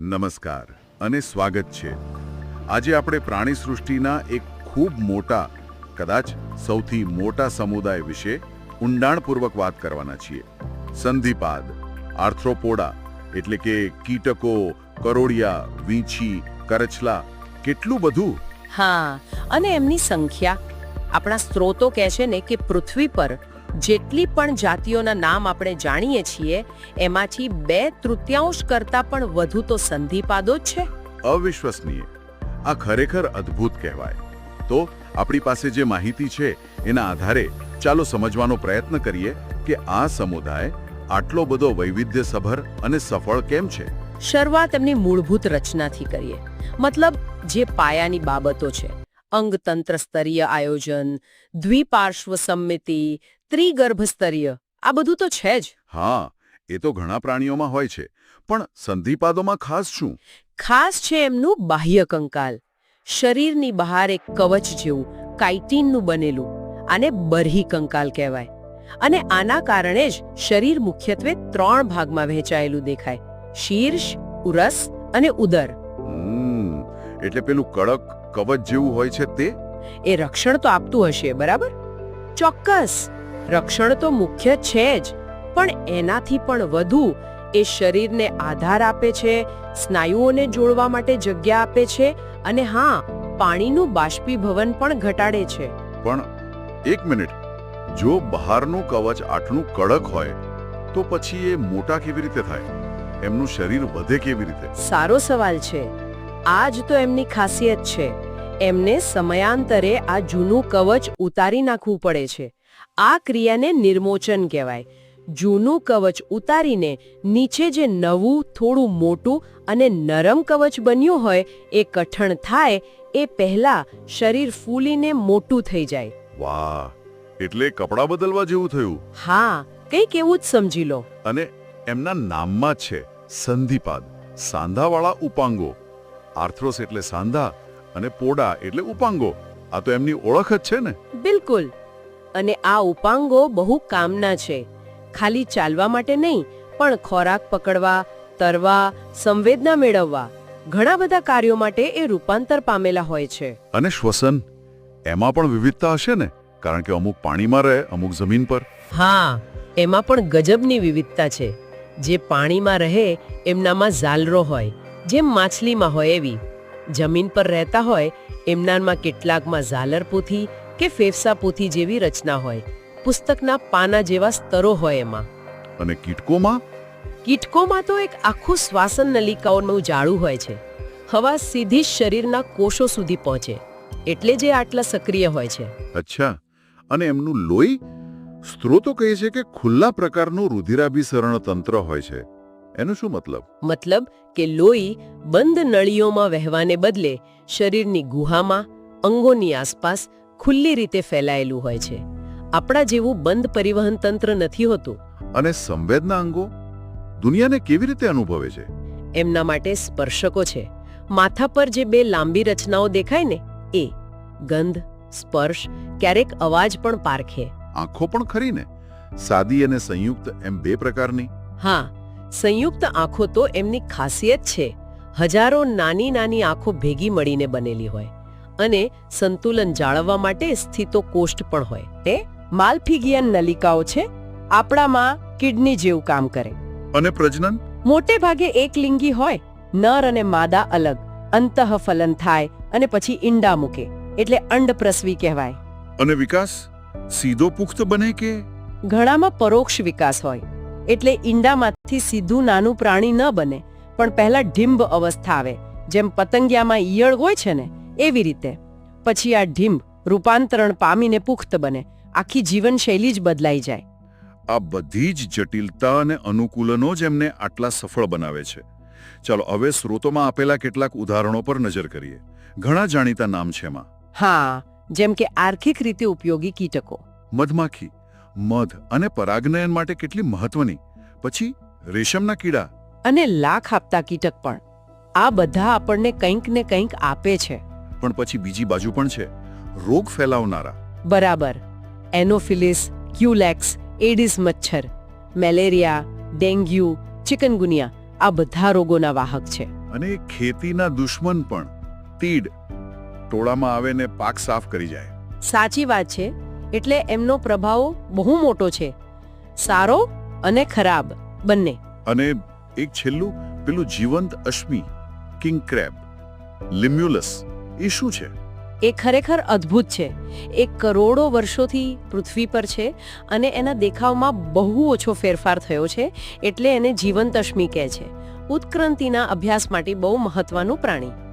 નમસ્કાર અને સ્વાગત છે. આજે આપણે પ્રાણી સૃષ્ટિના એક ખૂબ મોટા, કદાચ સૌથી મોટા સમુદાય વિશે ઊંડાણપૂર્વક વાત કરવાના છીએ. સંધિપાદ, આર્થ્રોપોડા, એટલે કે કીટકો કરોડિયા વીંછી, કરચલા, કેટલું બધું? હા, અને એમની સંખ્યા. આપણા સ્ત્રોતો કહે છે ને કે પૃથ્વી પર જેટલી પણ જાતિઓના નામ આપણે જાણીએ છીએ એમાંથી બે તૃતીયાંશ કરતાં પણ વધુ તો સંધિપાદો જ છે. અવિશ્વસનીય. આ ખરેખર અદ્ભુત કહેવાય. તો આપણી પાસે જે માહિતી છે એના આધારે ચાલો સમજવાનો પ્રયત્ન કરીએ કે આ સમુદાય આટલો બધો વૈવિધ્યસભર અને સફળ કેમ છે? શરૂઆત એમની મૂળભૂત રચનાથી કરીએ. મતલબ જે પાયાની બાબતો છે. અંગતંત્ર સ્તરીય આયોજન દ્વિપાર્શ્વ સંમિતિ ત્રિગર્ભ સ્તરીય આ બધું તો છે જ. હા એ તો ઘણા પ્રાણીઓમાં હોય છે. પણ સંધિપાદોમાં ખાસ શું? ખાસ છે એમનું બાહ્ય કંકાલ. શરીરની બહાર એક કવચ જેવું કાઇટીનનું બનેલું આને બરહી કંકાલ કહેવાય. અને આના કારણે જ શરીર મુખ્યત્વે ત્રણ ભાગમાં વહેંચાયેલું દેખાય. શીર્ષ ઉરસ અને ઉદર. એટલે પેલું કડક કવચ જેવું હોય છે તે? એ રક્ષણ તો આપતું હશે બરાબર? ચોક્કસ. રક્ષણ તો મુખ્ય છે જ પણ એનાથી પણ વધુ એ શરીરને આધાર આપે છે સ્નાયુઓને જોડવા માટે જગ્યા આપે છે અને હા પાણીનું બાષ્પીભવન પણ ઘટાડે છે. પણ એક મિનિટ જો બહારનું કવચ આટલું કડક હોય તો પછી એ મોટા કેવી રીતે થાય? એમનું શરીર વધે કેવી રીતે? સારો સવાલ છે. આ જ તો એમની ખાસિયત છે. એમને સમયાંતરે આ જૂનું કવચ ઉતારી નાખવું પડે છે. આ ક્રિયાને નિર્મોચન કહેવાય. જૂનું કવચ ઉતારીને નીચે જે નવું થોડું મોટું અને નરમ કવચ બન્યું હોય એ કઠણ થાય એ પહેલા શરીર ફૂલીને મોટું થઈ જાય. વાહ એટલે કપડાં બદલવા જેવું થયું. હા કંઈક એવું જ સમજી લો. અને એમના નામમાં છે સંધિપાદ સાંધાવાળા ઉપાંગો. આર્થ્રોસ એટલે સાંધા અને પોડા એટલે ઉપાંગો. આ તો એમની ઓળખ જ છે ને? બિલકુલ. અને આ ઉપાંગો બહુ કામના છે. ખાલી ચાલવા માટે નહીં પણ ખોરાક પકડવા તરવા સંવેદના મેળવવા ઘણા બધા કાર્યો માટે એ રૂપાંતર પામેલા હોય છે. અને શ્વસન એમાં પણ વિવિધતા હશે ને? કારણ કે અમુક પાણીમાં રહે અમુક જમીન પર. હા એમાં પણ ગજબની વિવિધતા છે. જે પાણીમાં રહે એમનામાં ઝાલરો હોય જેમ માછલીમાં હોય એવી. જમીન પર રહેતા હોય એમનામાં કેટલાકમાં ઝાલર પોથી કે ફેફસા પોથી જેવી રચના હોય. પુસ્તકના પાના જેવા સ્તરો હોય એમાં. અને કીટકોમાં? કીટકોમાં તો એક આખું શ્વાસન નલિકાઓનું જાળું હોય છે. હવા સીધી જ શરીરના કોષો સુધી પહોંચે. એટલે જે આટલા સક્રિય હોય છે. અચ્છા. અને એમનું લોહી? સ્ત્રોતો કહે છે કે ખુલ્લા પ્રકારનું રુધિરાભિસરણ તંત્ર હોય છે. એનો શું મતલબ? મતલબ કે લોહી બંધ નળીઓમાં વહેવાને બદલે શરીરની ગુહામાં અંગોની આસપાસ ખુલ્લી રીતે ફેલાયેલું હોય છે. આપણા જેવું બંધ પરિવહન તંત્ર નથી હોતું. અને સંવેદના અંગો દુનિયાને કેવી રીતે અનુભવે છે? એમના માટે સ્પર્શકો છે. માથા પર જે બે લાંબી રચનાઓ દેખાય ને એ ગંધ સ્પર્શ ક્યારેક અવાજ પણ પારખે. આંખો પણ ખરી ને? સાદી અને સંયુક્ત એમ બે પ્રકારની? હા સંયુક્ત આંખો તો એમની ખાસિયત છે. હજારો નાની નાની આંખો ભેગી મળીને બનેલી હોય. અને સંતુલન જાળવવા માટે સ્થિતો કોષ્ઠ પણ હોય. તે માલફિગિયન નલિકાઓ છે. આપણામાં કિડની જેવું કામ કરે. અને પ્રજનન? મોટે ભાગે એકલિંગી હોય. નર અને માદા અલગ. અંતઃફલન થાય અને પછી ઈંડા મૂકે. એટલે અંડપ્રસવી કહેવાય. અને વિકાસ? સીધો પુખ્ત બને કે? ઘણામાં પરોક્ષ વિકાસ હોય. એટલે ઈંડામાંથી સીધું નાનું પ્રાણી ન બને. પણ પહેલા ઢીંબ અવસ્થા આવે. જેમ પતંગિયામાં ઈયળ હોય છે ને એવી રીતે. પછી આ ઢીંબ રૂપાંતરણ પામીને પુખ્ત બને. આખી જીવનશૈલી જ બદલાઈ જાય. આ બધી જ જટિલતા અને અનુકૂલનો જ એમને આટલા સફળ બનાવે છે. ચાલો હવે સ્રોતોમાં આપેલા કેટલાક ઉદાહરણો પર નજર કરીએ. ઘણા જાણીતા નામ છે એમાં. હા જેમ કે આર્થિક રીતે ઉપયોગી કીટકો. મધમાખી મધ અને પરાગનયન માટે કેટલી મહત્વની. પછી રેશમના કીડા. અને લાખ આપતા કીટક પણ. આ બધા આપણને કંઈક ને કંઈક આપે છે. પણ પછી બીજી બાજુ પણ છે. રોગ ફેલાવનારા. બરાબર. એનોફિલિસ ક્યુલેક્સ એડિસ મચ્છર મેલેરિયા ડેન્ગ્યુ ચિકનગુનિયા આ બધા રોગોના વાહક છે. અને ખેતીના દુશ્મન પણ. તીડ ટોળામાં આવે ને પાક સાફ કરી જાય. સાચી વાત છે એટલે એમનો પ્રભાવ બહુ મોટો છે. સારો અને ખરાબ બંને. અને એક છેલ્લું પેલું જીવંત અશ્મિ કિંગ ક્રેબ લિમ્યુલસ. એ શું છે? એ ખરેખર અદ્ભુત છે. એ કરોડો વર્ષોથી પૃથ્વી પર છે અને એના દેખાવમાં બહુ ઓછો ફેરફાર થયો છે એટલે એને જીવંતશ્મી કહે છે. ઉત્ક્રાંતિના અભ્યાસ માટે બહુ મહત્વનું પ્રાણી.